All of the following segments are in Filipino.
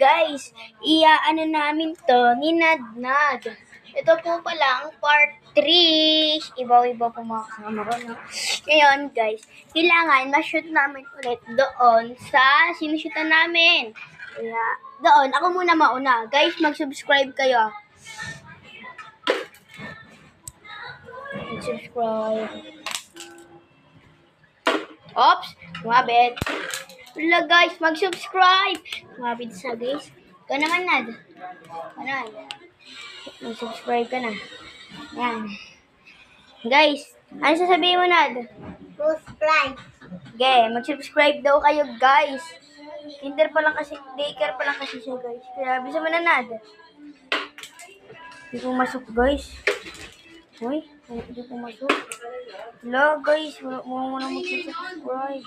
guys, iya ano namin to, ninadnad. Ito po pala ang part 3. Ibaw-iba po mga kasama. No? Ngayon guys, kailangan ma-shoot namin ulit doon sa sinushoota namin. Kaya, doon, ako muna mauna. Guys, mag-subscribe kayo. Mag-subscribe. Oops, mabit. Wala guys, mag-subscribe. Mabit sa guys. Ikaw naman, Nad. Naman. Mag-subscribe ka na. Yan. Guys, ano sasabihin mo, Nad? Subscribe. Okay, mag-subscribe daw kayo, guys. Kinder pa lang kasi, daycare pa lang kasi siya, guys. Kaya, bisa mo na, Nad. Hindi pumasok, guys. Uy, hindi pumasok. Wala, guys. Wala mo muna mag-subscribe.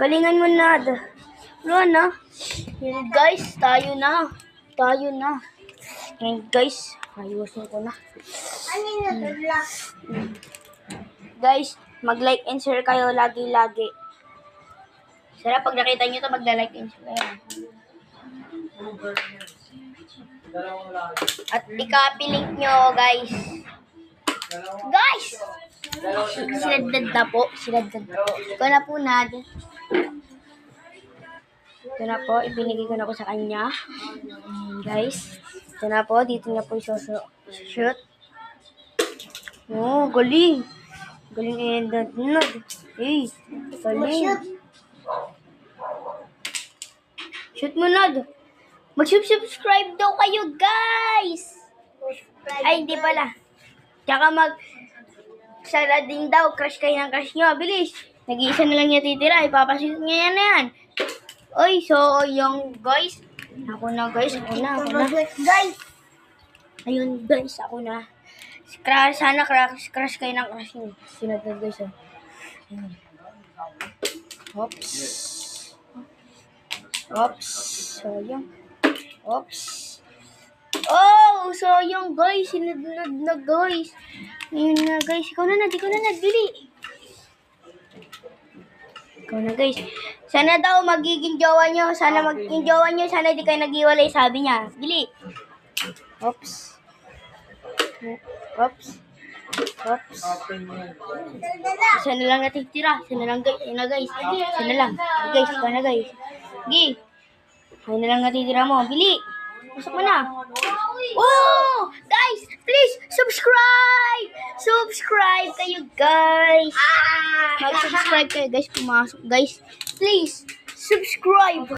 Galingan mo, Nad. Wala na. Yan, guys. Tayo na. Tayo na. Yan, guys. Ayusin ko na. Ano yung natulak? Guys, mag-like and share kayo lagi-lagi. Sarap pag nakita nyo to, mag-like and share kayo. At i-copy link nyo, guys. Guys! Sinadad na po. Sinadad na po. Ito na po, Nad. Ito na po. Ibinigay ko na po sa kanya. Ayan, guys. Ito na po. Dito na po isushoot. Oh, galing. Galing eh, Nad. Nad. Hey, galing. Shoot. Mo, Nad. Mag-subscribe daw kayo, guys. Ay, hindi pala. Tsaka mag... Sara din daw, crush kayo ng crush nyo. Bilis. Nag-iisa na lang niya titira. Ipapashoot niya yan na yan. Oy, so yung guys. Ako na guys, ako na, ako na. Guys, Ayun guys, ako na. Crush, sana crush, crush kayo ng crush nyo. Sinad na guys. Oh. Ayun. Oops. Oops. So yung. Oops. Oh, so yung guys, sinunod na guys. Ayun na guys, ikaw na na, ikaw na na, bili. Ikaw na guys. Sana daw magiging jowa nyo. Sana magiging jowa nyo. Sana di kayo nag-iwalay, sabi niya. Bili. Oops. Oops. Oops. Isa na lang natin tira. Isa na lang guys. Isa na guys. Isa na lang. Guys, ikaw na guys. Gi. Isa na lang natin tira mo. Bili. Pasok mo na. Oh! Subscribe kayo, guys. Ah! Mag-subscribe kayo, guys. Pumasok, guys. Please, subscribe.